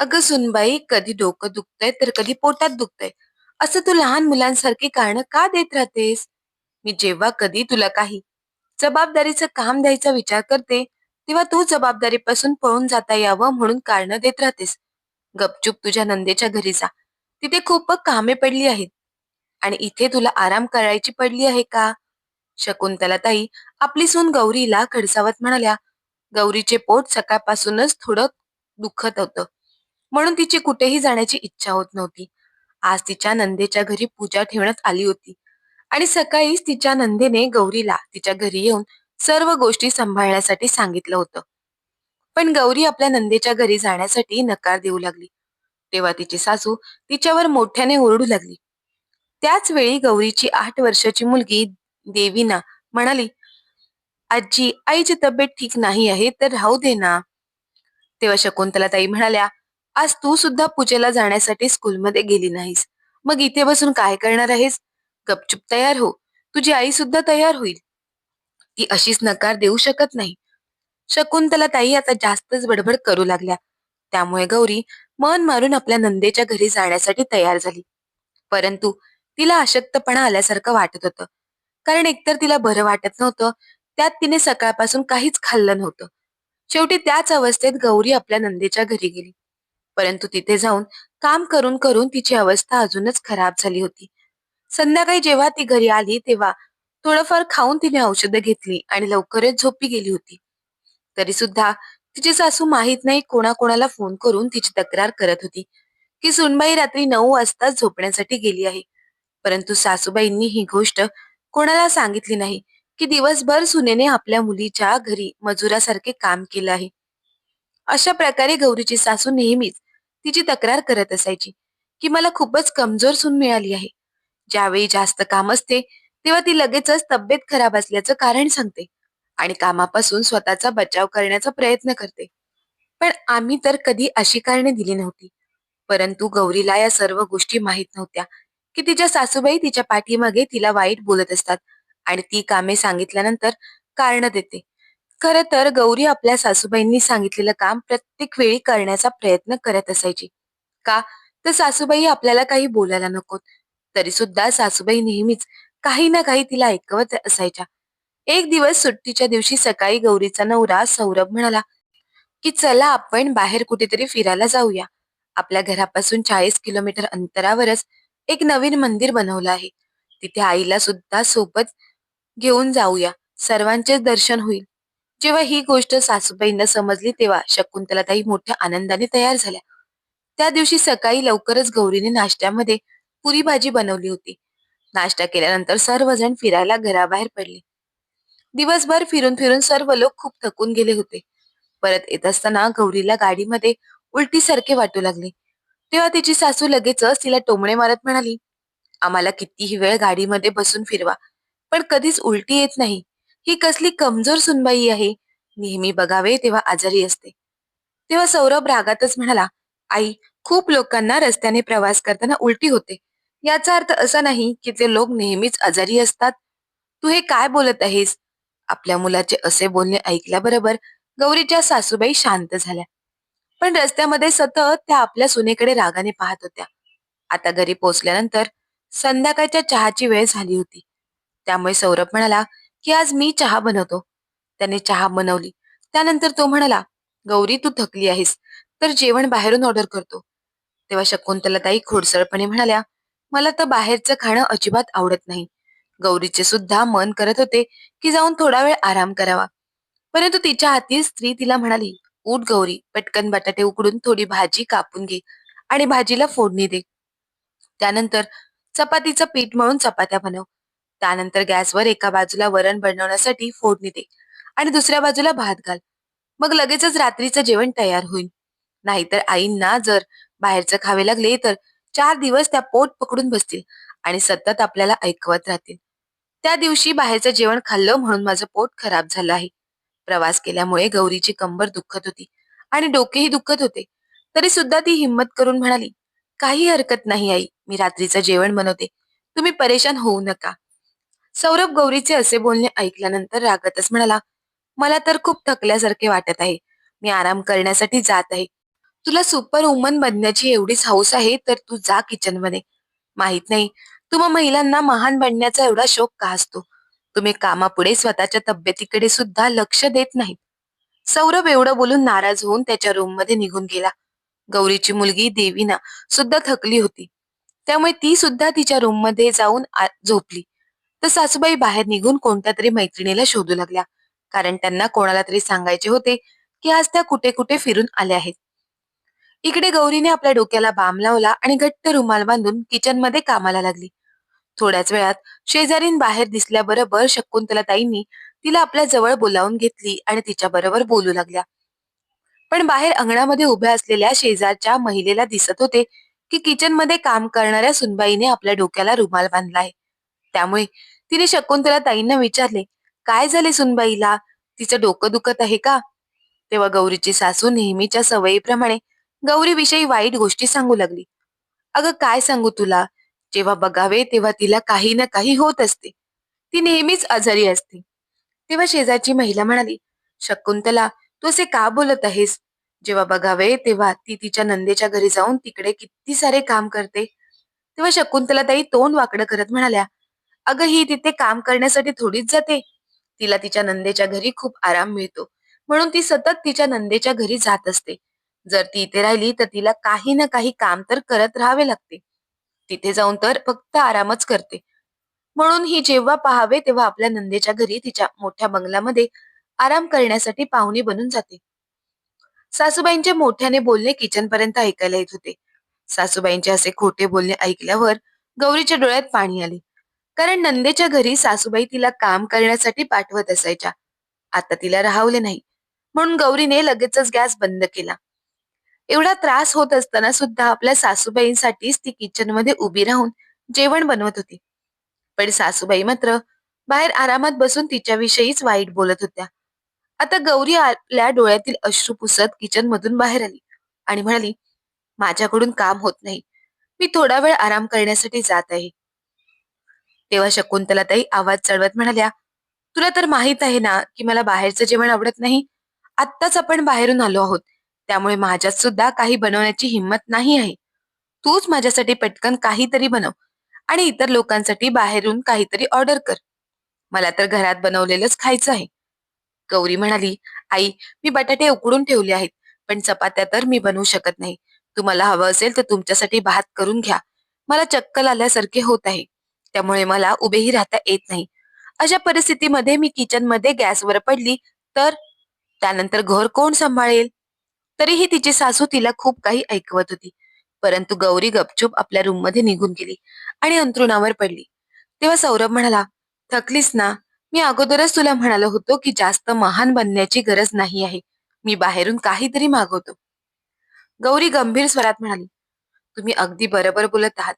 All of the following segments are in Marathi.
अगं सुनबाई कधी डोकं दुखतंय तर कधी पोटात दुखतंय. असं तू लहान मुलांसारखी कारणं का देत राहतेस? मी जेव्हा कधी तुला काही जबाबदारीचं काम द्यायचा विचार करते तेव्हा तू जबाबदारीपासून पळून जाता यावं म्हणून कारणं देत राहतेस. गपचूप तुझ्या नंदेच्या घरी जा. तिथे खूप कामे पडली आहेत. आणि इथे तुला आराम करायची पडली आहे का? शकुंतला ताई आपली सून गौरीला खडसावत म्हणाल्या. गौरीचे पोट सकाळपासूनच थोडं दुखत होतं. म्हणून तिची कुठेही जाण्याची इच्छा होत नव्हती. आज तिच्या नंदेच्या घरी पूजा ठेवण्यात आली होती. आणि सकाळीच तिच्या नंदेने गौरीला तिच्या घरी येऊन सर्व गोष्टी सांभाळण्यासाठी सांगितलं होतं. पण गौरी आपल्या नंदेच्या घरी जाण्यासाठी नकार देऊ लागली. तेव्हा तिची सासू तिच्यावर मोठ्याने ओरडू लागली. त्याच वेळी गौरीची आठ वर्षाची मुलगी देवीना म्हणाली आजी आईची तब्येत ठीक नाही आहे तर राहू दे ना. तेव्हा शकुंतला ताई म्हणाल्या आज तू सुद्धा पूजेला जाण्यासाठी स्कूलमध्ये गेली नाहीस. मग इथे बसून काय करणार आहेस? गपचूप तयार हो. तुझी आई सुद्धा तयार होईल. ती अशीच नकार देऊ शकत नाही. शकुंतला ताई आता जास्तच बडबड करू लागल्या. त्यामुळे गौरी मन मारून आपल्या नंदेच्या घरी जाण्यासाठी तयार झाली. परंतु तिला अशक्तपणा आल्यासारखं वाटत होतं. कारण एकतर तिला बरं वाटत नव्हतं त्यात तिने सकाळपासून काहीच खाल्लं नव्हतं. शेवटी त्याच अवस्थेत गौरी आपल्या नंदेच्या घरी गेली. परंतु तिथे जाऊन काम करून करून तिची अवस्था अजूनच खराब झाली होती. संध्याकाळी जेव्हा ती घरी आली तेव्हा थोडंफार खाऊन तिने औषधं घेतली आणि लवकरच झोपी गेली होती. तरी सुद्धा तिची सासू माहीत नाही कोणाकोणाला फोन करून तिची तक्रार करत होती की सुनबाई रात्री नऊ वाजता झोपण्यासाठी गेली आहे. परंतु सासूबाईंनी ही गोष्ट कोणाला सांगितली नाही की दिवसभर सुनेने आपल्या मुलीच्या घरी मजुरासारखे काम केलं आहे. अशा प्रकारे गौरीची सासू नेहमीच तिची तक्रार करत असायची की मला खूपच कमजोर सून मिळाली आहे. ज्यावेळी जास्त काम असते तेव्हा ती लगेचच तब्येत खराब असल्याचं कारण सांगते आणि कामापासून स्वतःचा बचाव करण्याचा प्रयत्न करते. पण आम्ही तर कधी अशी कारणे दिली नव्हती. परंतु गौरीला या सर्व गोष्टी माहीत नव्हत्या की तिच्या सासूबाई तिच्या पाठीमागे तिला वाईट बोलत असतात आणि ती कामे सांगितल्यानंतर कारण देते. खर तर गौरी आपल्या सासूबाईंनी सांगितलेलं काम प्रत्येक वेळी करण्याचा प्रयत्न करत असायची. का? तर सासूबाई आपल्याला काही बोलायला नकोत. तरी सुद्धा सासूबाई नेहमीच काही ना काही तिला ऐकवत असायच्या. एक दिवस सुट्टीच्या दिवशी सकाळी गौरीचा नवरा सौरभ म्हणाला की चला आपण बाहेर कुठेतरी फिरायला जाऊया. आपल्या घरापासून चाळीस किलोमीटर अंतरावरच एक नवीन मंदिर बनवलं आहे. तिथे आईला सुद्धा सोबत घेऊन जाऊया. सर्वांचेच दर्शन होईल. जेव्हा ही गोष्ट सासूबाईंना समजली तेव्हा शकुंतलाताई मोठ्या आनंदाने तयार झाल्या. त्या दिवशी सकाळी लवकरच गौरीने नाश्त्यामध्ये पुरी भाजी बनवली होती. नाश्ता केल्यानंतर सर्वजण फिरायला घराबाहेर पडले. दिवसभर फिरून फिरून सर्व लोक खूप थकून गेले होते. परत येत असताना गौरीला गाडीमध्ये उलटीसारखे वाटू लागले. तेव्हा तिची सासू लगेचच तिला टोमणे मारत म्हणाली आम्हाला कितीही वेळ गाडीमध्ये बसून फिरवा पण कधीच उलटी येत नाही. ही कसली कमजोर सुनबाई आहे. नेहमी बघावे तेव्हा आजारी असते. तेव्हा सौरभ रागातच म्हणाला आई खूप लोकांना रस्त्याने प्रवास करताना उलटी होते. याचा अर्थ असा नाही की ते लोक नेहमीच आजारी असतात. तू हे काय बोलत आहेस? आपल्या मुलाचे असे बोलणे ऐकल्याबरोबर गौरीच्या सासूबाई शांत झाल्या. पण रस्त्यामध्ये सतत त्या आपल्या सुनेकडे रागाने पाहत होत्या. आता घरी पोहोचल्यानंतर संध्याकाळच्या चहाची वेळ झाली होती. त्यामुळे सौरभ म्हणाला की आज मी चहा बनवतो. त्याने चहा बनवली. त्यानंतर तो म्हणाला गौरी तू थकली आहेस तर जेवण बाहेरून ऑर्डर करतो. तेव्हा शकुंतलाताई खोडसळपणे म्हणाल्या मला तर बाहेरचं खाणं अजिबात आवडत नाही. गौरीचे सुद्धा मन करत होते की जाऊन थोडा वेळ आराम करावा. परंतु तिच्या हाती स्त्री तिला म्हणाली उठ गौरी पटकन बटाटे उकडून थोडी भाजी कापून घे आणि भाजीला फोडणी दे. त्यानंतर चपातीचं पीठ मळून चपात्या बनव. त्यानंतर गॅसवर एका बाजूला वरण बनवण्यासाठी फोडणी दे आणि दुसऱ्या बाजूला भात घाल. मग लगेचच रात्रीचं जेवण तयार होईल. नाहीतर आईंना जर बाहेरचं खावे लागले तर चार दिवस त्या पोट पकडून बसतील आणि सतत आपल्याला ऐकवत राहतील. त्या दिवशी बाहेरचं जेवण खाल्लं म्हणून माझं पोट खराब झालं आहे. प्रवास केल्यामुळे गौरीची कंबर दुखत होती आणि डोकेही दुखत होते. तरी सुद्धा ती हिंमत करून म्हणाली काही हरकत नाही आई मी रात्रीचं जेवण बनवते. तुम्ही परेशान होऊ नका. सौरभ गौरीचे असे बोलणे ऐकल्यानंतर रागतच म्हणाला मला तर खूप थकल्यासारखे वाटत आहे. मी आराम करण्यासाठी जात आहे. तुला सुपर वुमन बनण्याची एवढीच हौस आहे तर तू जा किचनमध्ये. माहीत नाही तुम्हा महिलांना महान बनण्याचा एवढा शोक का असतो? तुम्ही कामापुढे स्वतःच्या तब्येतीकडे सुद्धा लक्ष देत नाहीत. सौरभ एवढं बोलून नाराज होऊन त्याच्या रूममध्ये निघून गेला. गौरीची मुलगी देवीना सुद्धा थकली होती. त्यामुळे ती सुद्धा तिच्या रूममध्ये जाऊन झोपली. तर सासूबाई बाहेर निघून कोणत्या तरी मैत्रिणीला शोधू लागल्या. कारण त्यांना कोणाला तरी सांगायचे होते की आज त्या कुठे कुठे फिरून आल्या आहेत. इकडे गौरीने आपल्या डोक्याला बाम लावला आणि घट्ट रुमाल बांधून किचनमध्ये कामाला लागली. थोड्याच वेळात शेजारीन बाहेर दिसल्याबरोबर शकुंतला ताईंनी तिला आपल्या जवळ बोलावून घेतली आणि तिच्या बरोबर बोलू लागल्या. पण बाहेर अंगणामध्ये उभ्या असलेल्या शेजारच्या महिलेला दिसत होते की किचनमध्ये काम करणाऱ्या सुनबाईने आपल्या डोक्याला रुमाल बांधला आहे त्यामुळे तिने शकुंतला ताईंना विचारले काय झाले सुनबाईला? तिचं डोकं दुखत आहे का? तेव्हा गौरीची सासू नेहमीच्या सवयीप्रमाणे गौरीविषयी वाईट गोष्टी सांगू लागली. अगं काय सांगू तुला? जेव्हा बघावे तेव्हा तिला काही ना काही होत असते. ती नेहमीच आजारी असते. तेव्हा शेजारची महिला म्हणाली शकुंतला तू असे का बोलत आहेस? जेव्हा बघावे तेव्हा ती तिच्या नंदेच्या घरी जाऊन तिकडे किती सारे काम करते. तेव्हा शकुंतला ताई तोंड वाकडं करत म्हणाल्या अगं ही तिथे काम करण्यासाठी थोडीच जाते. तिला तिच्या नंदेच्या घरी खूप आराम मिळतो. म्हणून ती सतत तिच्या नंदेच्या घरी जात असते. जर ती इथे राहिली तर तिला काही ना काही काम तर करत राहावे लागते. तिथे जाऊन तर फक्त आरामच करते. म्हणून ही जेव्हा पाहावे तेव्हा आपल्या नंदेच्या घरी तिच्या मोठ्या बंगल्यामध्ये आराम करण्यासाठी पाहुणी बनून जाते. सासूबाईंचे मोठ्याने बोलणे किचन पर्यंत ऐकायला येत होते. सासूबाईंचे असे खोटे बोलणे ऐकल्यावर गौरीच्या डोळ्यात पाणी आले. कारण नंदेच्या घरी सासूबाई तिला काम करण्यासाठी पाठवत असायच्या. आता तिला राहवले नाही. म्हणून गौरीने लगेचच गॅस बंद केला. एवढा त्रास होत असताना सुद्धा आपल्या सासूबाईंसाठीच ती किचनमध्ये उभी राहून जेवण बनवत होती. पण सासूबाई मात्र बाहेर आरामात बसून तिच्याविषयीच वाईट बोलत होत्या. आता गौरी आपल्या डोळ्यातील अश्रू पुसत किचन मधून बाहेर आली आणि म्हणाली माझ्याकडून काम होत नाही. मी थोडा वेळ आराम करण्यासाठी जात आहे. तेव्हा शकुंतलाताई आवाज चढवत म्हणाल्या तुला तर माहीत आहे ना की मला बाहेरचं जेवण आवडत नाही? आत्ताच आपण बाहेरून आलो आहोत. त्यामुळे माझ्यात सुद्धा काही बनवण्याची हिंमत नाही आहे. तूच माझ्यासाठी पटकन काहीतरी बनव आणि इतर लोकांसाठी बाहेरून काहीतरी ऑर्डर कर. मला तर घरात बनवलेलंच खायचं आहे. गौरी म्हणाली आई मी बटाटे उकडून ठेवले आहेत पण चपात्या तर मी बनवू शकत नाही. तुम्हाला हवं असेल तर तुमच्यासाठी भात करून घ्या. मला चक्कल आल्यासारखे होत आहे. त्यामुळे मला उभेही राहता येत नाही. अशा परिस्थितीमध्ये मी किचनमध्ये गॅसवर पडली तर त्यानंतर घर कोण सांभाळेल? तरीही तिची सासू तिला खूप काही ऐकवत होती. परंतु गौरी गपचूप आपल्या रूममध्ये निघून गेली आणि अंथरुणावर पडली. तेव्हा सौरभ म्हणाला थकलीस ना. मी अगोदरच तुला म्हणालो होतो की जास्त महान बनण्याची गरज नाही आहे. मी बाहेरून काहीतरी मागवतो. गौरी गंभीर स्वरात म्हणाली तुम्ही अगदी बरोबर बोलत आहात.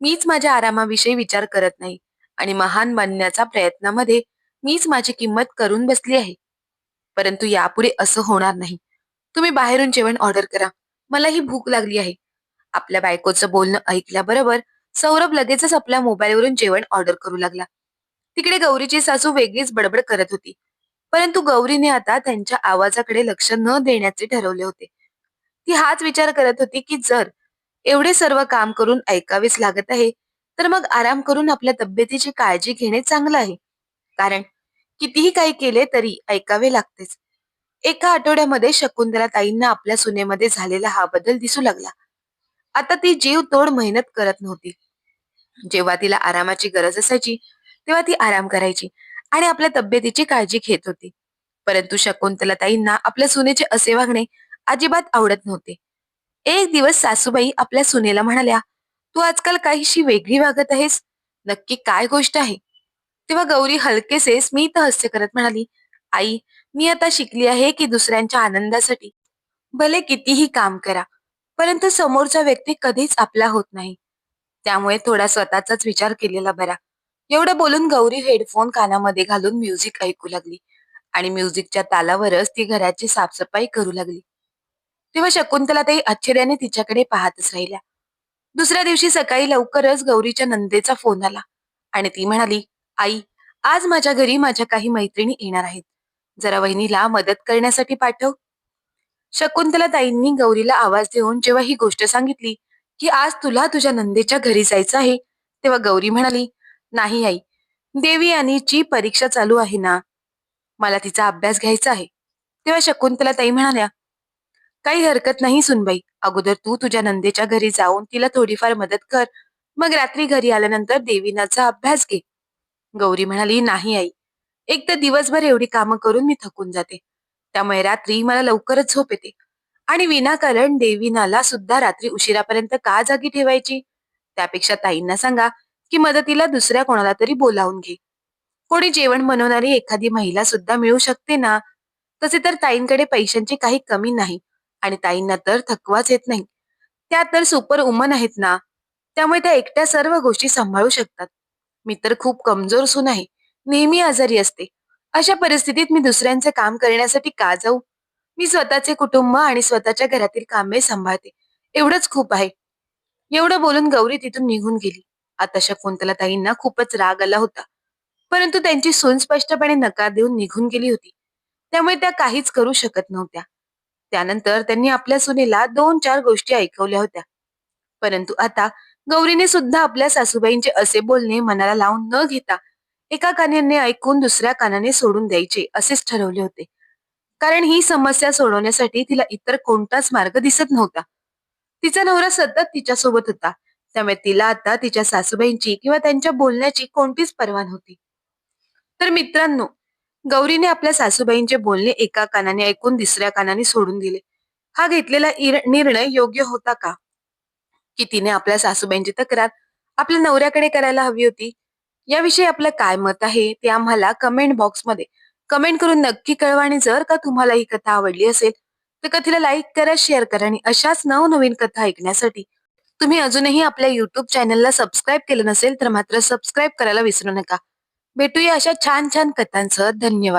मीच माझ्या आरामाविषयी विचार करत नाही आणि महान बनण्याचा प्रयत्नामध्ये मीच माझी किंमत करून बसली आहे. परंतु यापुढे असं होणार नाही. तुम्ही बाहेरून जेवण ऑर्डर करा. मलाही भूक लागली आहे. आपल्या बायकोचं बोलणं ऐकल्याबरोबर सौरभ लगेचच आपल्या मोबाईलवरून जेवण ऑर्डर करू लागला. तिकडे गौरीची सासू वेगळीच बडबड करत होती. परंतु गौरीने आता त्यांच्या आवाजाकडे लक्ष न देण्याचे ठरवले होते. ती हाच विचार करत होती की जर एवढे सर्व काम करून ऐकावेच लागत आहे तर मग आराम करून आपल्या तब्येतीची काळजी घेणे चांगलं आहे. कारण कितीही काही केले तरी ऐकावे लागतेच. एका आठवड्यामध्ये शकुंतला ताईंना आपल्या सुनेमध्ये झालेला हा बदल दिसू लागला. आता ती जीव तोड मेहनत करत नव्हती. जेव्हा तिला आरामाची गरज असायची तेव्हा ती आराम करायची आणि आपल्या तब्येतीची काळजी घेत होती. परंतु शकुंतला ताईंना आपल्या सुनेचे असे वागणे अजिबात आवडत नव्हते. एक दिवस सासूबाई आपल्या सुनेला म्हणाल्या तू आजकाल काहीशी वेगळी वागत आहेस? नक्की काय गोष्ट आहे? तेव्हा गौरी हलकेसे स्मित हास्य करत म्हणाली आई मी आता शिकली आहे की दुसऱ्यांच्या आनंदासाठी. भले कितीही काम करा परंतु समोरचा व्यक्ती कधीच आपला होत नाही. त्यामुळे थोडा स्वतःचाच विचार केलेला बरा. एवढं बोलून गौरी हेडफोन कानामध्ये घालून म्युझिक ऐकू लागली आणि म्युझिकच्या तालावरच ती घराची साफसफाई करू लागली. तेव्हा शकुंतला ताई आश्चर्याने तिच्याकडे पाहतच राहिल्या. दुसऱ्या दिवशी सकाळी लवकरच गौरीच्या नंदेचा फोन आला आणि ती म्हणाली आई आज माझ्या घरी माझ्या काही मैत्रिणी येणार आहेत. जरा वहिनीला मदत करण्यासाठी पाठव. शकुंतला ताईंनी गौरीला आवाज देऊन जेव्हा ही गोष्ट सांगितली की आज तुला तुझ्या नंदेच्या घरी जायचं आहे तेव्हा गौरी म्हणाली नाही आई देवी आणि ची परीक्षा चालू आहे ना. मला तिचा अभ्यास घ्यायचा आहे. तेव्हा शकुंतला ताई म्हणाल्या काही हरकत नाही सुनबाई. अगोदर तू तुझ्या नंदेच्या घरी जाऊन तिला थोडीफार मदत कर. मग रात्री घरी आल्यानंतर देवीनाचा अभ्यास घे. गौरी म्हणाली नाही आई. एक तर दिवसभर एवढी कामं करून मी थकून जाते. त्यामुळे रात्री मला लवकरच झोप येते. आणि विनाकारण देवीनाला सुद्धा रात्री उशिरापर्यंत का जागी ठेवायची? त्यापेक्षा ताईंना सांगा की मदतीला दुसऱ्या कोणाला तरी बोलावून घे. कोणी जेवण बनवणारी एखादी महिला सुद्धा मिळू शकते ना? तसे तर ताईंकडे पैशांची काही कमी नाही. आणि ताईंना तर थकवाच येत नाही. त्या तर सुपर उमन आहेत ना त्यामुळे त्या एकट्या सर्व गोष्टी सांभाळू शकतात. मी तर खूप कमजोर सून आहे नेहमी आजारी असते. अशा परिस्थितीत मी दुसऱ्यांचे काम करण्यासाठी का जाऊ? मी स्वतःचे कुटुंब आणि स्वतःच्या घरातील कामे सांभाळते. एवढंच खूप आहे. एवढं बोलून गौरी तिथून निघून गेली. आता शकुंतला ताईंना खूपच राग आला होता. परंतु त्यांची सून स्पष्टपणे नकार देऊन निघून गेली होती. त्यामुळे त्या काहीच करू शकत नव्हत्या. त्यानंतर त्यांनी आपल्या सुनेला दोन चार गोष्टी ऐकवल्या होत्या. परंतु आता गौरीने सुद्धा आपल्या सासूबाईंचे असे बोलणे मनाला लावून न घेता एका कानाने ऐकून दुसऱ्या कानाने सोडून द्यायचे असेच ठरवले होते. कारण ही समस्या सोडवण्यासाठी तिला इतर कोणताच मार्ग दिसत नव्हता. तिचा नवरा सतत तिच्यासोबत होता. त्यामुळे तिला आता तिच्या सासूबाईंची किंवा त्यांच्या बोलण्याची कोणतीच पर्वा नव्हती. तर मित्रांनो गौरीने आपल्या सासूबाईंचे बोलणे एका कानाने ऐकून दुसऱ्या कानाने सोडून दिले. हा घेतलेला निर्णय योग्य होता का? की तिने आपल्या सासूबाईंची तक्रार आपल्या नवऱ्याकडे करायला हवी होती? याविषयी आपलं काय मत आहे ते आम्हाला कमेंट बॉक्समध्ये कमेंट करून नक्की कळवा आणि जर का तुम्हाला ही कथा आवडली असेल तर कथेला लाईक करा शेअर करा आणि अशाच नवनवीन कथा ऐकण्यासाठी तुम्ही अजूनही आपल्या युट्यूब चॅनलला सबस्क्राईब केलं नसेल तर मात्र सबस्क्राईब करायला विसरू नका. भेटूया अशा छान छान कथांसह. धन्यवाद.